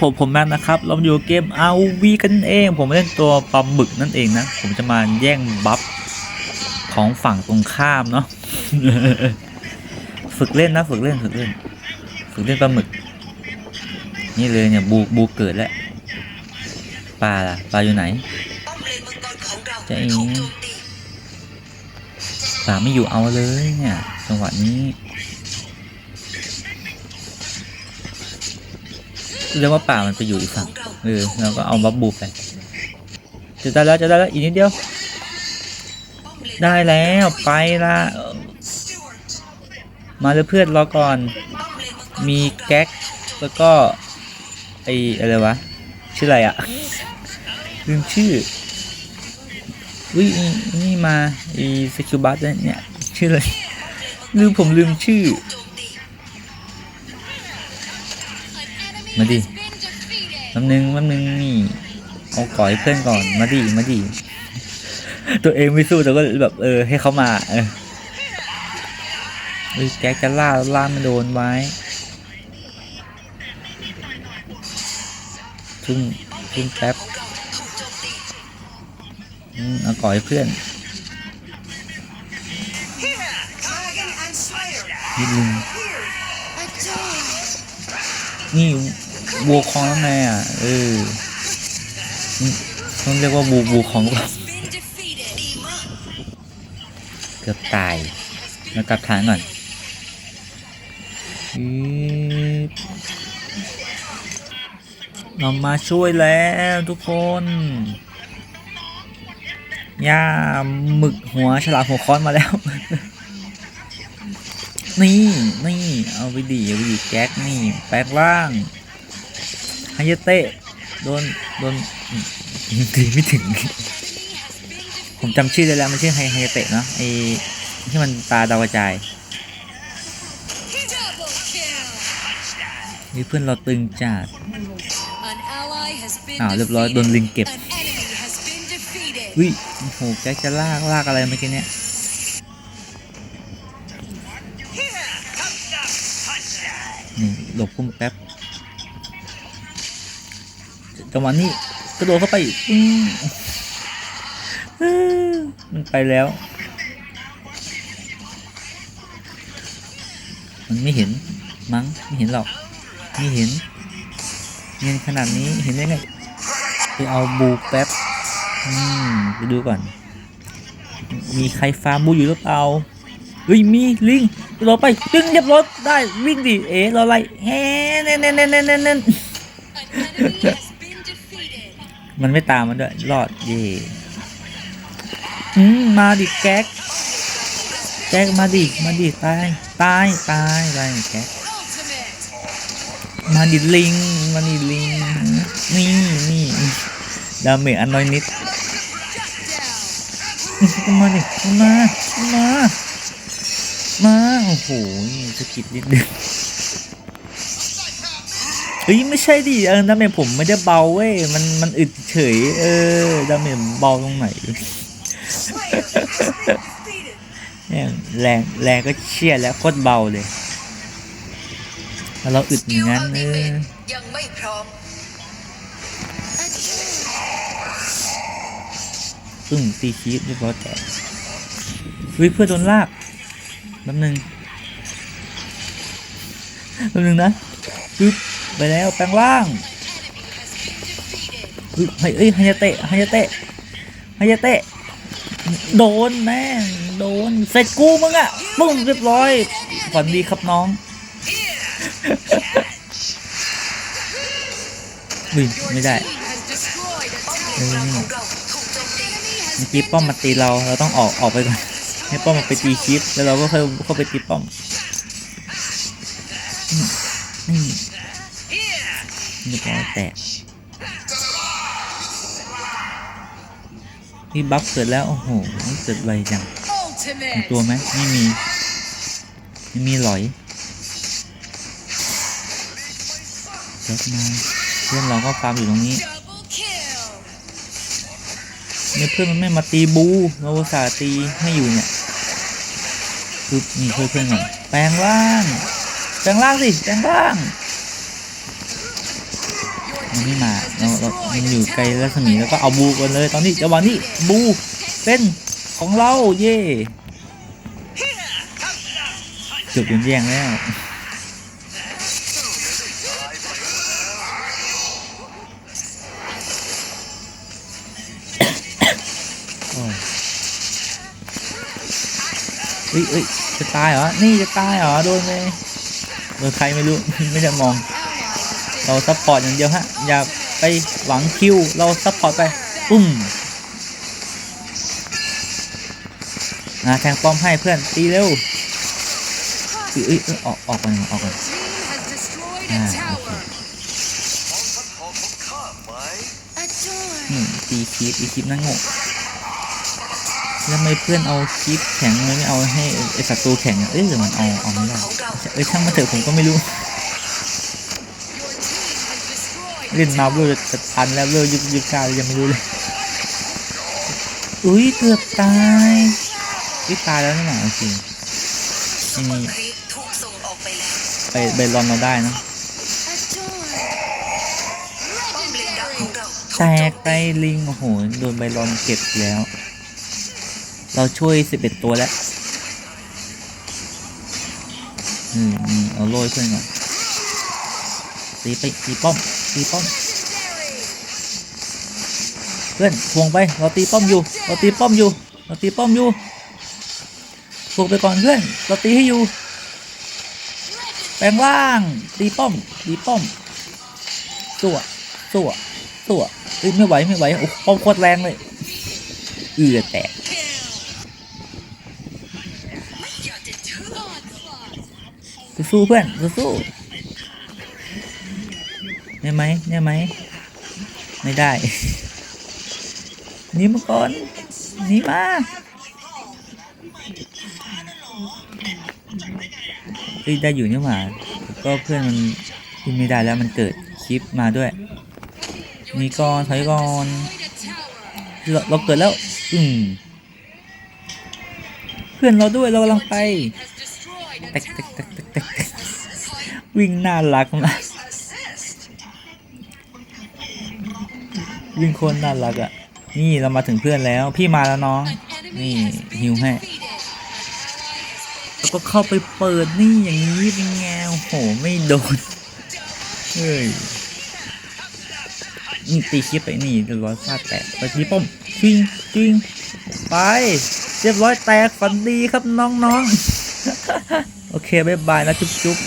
ผมผมนั่นนะครับเราอยู่เกม RV กันเอง ผมเล่นตัวปลาหมึกนั่นเองนะ ผมจะมาแย่งบัฟของฝั่งตรงข้ามเนาะฝึกเล่นนะฝึกเล่นฝึกเล่น ฝึกเล่นปลาหมึก นี่เลยเนี่ยบูบูเกิดแล้วปลาล่ะปลาอยู่ไหนป้อมเองเราจะเอ๋ถูกโจมตีปลาไม่อยู่เอาเลยเนี่ยจังหวะนี้ เรียกว่าป่ามันไปอยู่อีกฝั่งเออเราก็เอาบับบูไปจะได้แล้วจะได้แล้วอีกนิดเดียว ได้แล้วไปละมาเลยเพื่อนรอก่อน มีแก๊กแล้วก็ไออะไรวะ ชื่ออะไรอะลืมชื่อวินี่มาไอสกิลบัสเนี่ยชื่ออะไรลืมผมลืมชื่อ มาดิแป๊บนึงแป๊บนึงนี่เอาก่อยเพื่อนก่อนมาดิมาดิตัวเองไม่สู้แต่ก็แบบเออให้เขามาเออเฮ้ยแก๊กจะล่าล่าไม่โดนไว้ทุ่มทุ่มแป๊บของเราถูกโจมตีอืมเอาก่อยเพื่อนนิดนึงนี่ วัวคองแล้วไงอะ เออต้องเรียกว่าวัววัวคองหรือเกเกือบตายแล้วกลับฐานก่อนอืดเรามาช่วยแล้วทุกคนย่าหมึกหัวฉลามหัวค้อนมาแล้ว นี่ นี่ เอาไปดีเอาไปดีแก๊กนี่ แปลงร่าง ฮายาเตะโดนโดนอืมตีไม่ถึง ผมจำชื่อได้แล้วมันชื่อไฮไฮยาเตะเนาะไอที่มันตาดาวกระจายนี่เพื่อนเราตึงจัดอ้าวเรียบร้อยโดนลิงเก็บอุ้ยโอ้โหแจ็คจะลากลากอะไรเมื่อกี้เนี่ยนี่หลบพุ่มแป๊บ จังหวะนี้กระโดดเข้าไปอืมันไปแล้ว มันไม่เห็นมั้งไม่เห็นหรอกไม่เห็นเงินขนาดนี้เห็นได้ไงไปเอาบูแป๊บอืมไปดูก่อน มีใครฟาร์มบูอยู่หรือเปล่าเฮ้ยมีลิงรอไปดึงเรียบรถได้วิ่งดิเอ๋รออะไรแฮ่เน่นเน่นเน่นเน่นเน่นเน่น มันไม่ตามมันด้วย รอดเย่อืมมาดิแก๊ก แก๊กมาดิมาดิตายตายตายตายแก๊กมาดิลิงมาดิลิงนี่นี่ดาเมจอันน้อยนิดมาดิมามามาโอ้โหสะกิดนิดนึง เฮ้ยไม่ใช่ดิเออดาเมจผมไม่ได้เบาเว้ยมันมันอึดเฉย เออดาเมจเบาตรงไหนเนี่ยแรงแรงก็เชี่ยแล้วโคตรเบาเลยแล้วเราอึดอย่างนั้นเออยังไม่พร้อมปึ้งตีคีบเรียบร้อยแตกวิเพื่อโดนลากแป๊บนึงแป๊บนึงนะ ปึ๊บไปแล้วแปลงร่างปึ๊บเฮ้ยเอ้ยฮายาเตะฮายาเตะฮายาเตะโดนแม่งโดนเสร็จกูมึงอะปึ้งเรียบร้อยฝันดีครับน้องวิ่งไม่ได้เลนมังกรของเราถูกโจมตีเมื่อกี้ป้อมมาตีเราเราต้องออกออกไปก่อนให้ป้อมมาไปตีคลิปแล้วเราก็ค่อยเข้าไปตีป้อม เรียบร้อยแตกนี่บัฟเกิดแล้ว โอ้โหเกิดไวจังมีตัวไหมไม่มี ไม่มีหลอยเจ็บมาเพื่อนเราก็ฟาร์มอยู่ตรงนี้เนี่ยเพื่อนมันไม่มาตีบูเราอุตส่าห์ตีให้อยู่เนี่ยปึ๊บนี่ช่วยเพื่อนก่อนแปลงร่าง แปลงร่างสิ แปลงร่างมัน ไม่มาเราเรามันอยู่ไกลรัศมีแล้วก็เอาบูกันเลย ตอนนี้จังหวะนี้บูเป็นของเราเย่เกือบโดนแย่งแล้วเอ้ยเอ้ยจะตายเหรอ นี่จะตายเหรอ โดนเลยโดนใครไม่รู้ ไม่ได้มอง เราซัพพอร์ตอย่างเดียวฮะ อย่าไปหวังคิว เราซัพพอร์ตไปปุ้มอ่าแทงป้อมให้เพื่อนตีเร็วอ้เอ้ยอออกออกก่อนออกก่อน Team has destroyed a Ah, tower. นี่ตีคลิปตีคลิปนั่งงงแล้วทำไมเพื่อนเอาคลิปแข็งไม่เอาให้ไอศัตรูแข็งเอ้ยหรือมันเอาเอาไม่ได้เอ้ยช่างมาเถอะผมก็ไม่รู้ เล่นมาเบอร์จะทันแล้วเบอร์ยุบยุบกายังไม่รู้เลย อุ้ยเกือบตายอุ้ยตายแล้วนี่หว่าโอเคซุปเปอร์ครีปถูกส่งออกไปแล้วไปไปรอนเราได้นะแตกไปลิงโอ้โหโดนใบรอนเก็บแล้ว เราช่วยสิบเอ็ดตัวแล้วอืมเอาโล่ให้เพื่อนก่อนตีไปตีป้อม ตีป้อม เพื่อนทวงไปเราตีป้อมอยู่เราตีป้อมอยู่เราตีป้อมอยู่ทวงไปก่อนเพื่อนเราตีให้อยู่ แปลงร่างตีป้อมตีป้อมตัวตัวตัวเอ้ยไม่ไหวไม่ไหวโอ้ป้อมโคตรแรงเลยเอือแตกสู้เพื่อนสู้ ได้ไหมได้ไหมไม่ได้หนี่มาก่อนหนี่มาเอ้ยได้อยู่นี่หว่าก็เพื่อนมันขึ้นไม่ได้แล้วมันเกิดคลิปมาด้วยหนี่ก่อนถอยก่อนเราเราเกิดแล้ว อืมเพื่อนเราด้วยเรากำลังไป วิ่งน่ารักมาก วิ่งโคนน่ารักอะ นี่เรามาถึงเพื่อนแล้ว พี่มาแล้วน้อง นี่ enemy has been ฮิวให้ แล้วก็เข้าไปเปิดนี่อย่างนี้เป็นไงโอ้โหไม่โดน เฮ้ย นี่ตีคลิปไปนี่เรียบร้อยฟาดแตกไปที่ป้อมจริงจริงไป เรียบร้อยแตกฝันดีครับน้องๆ โอเค บ๊ายบายนะ จุ๊บจุ๊บ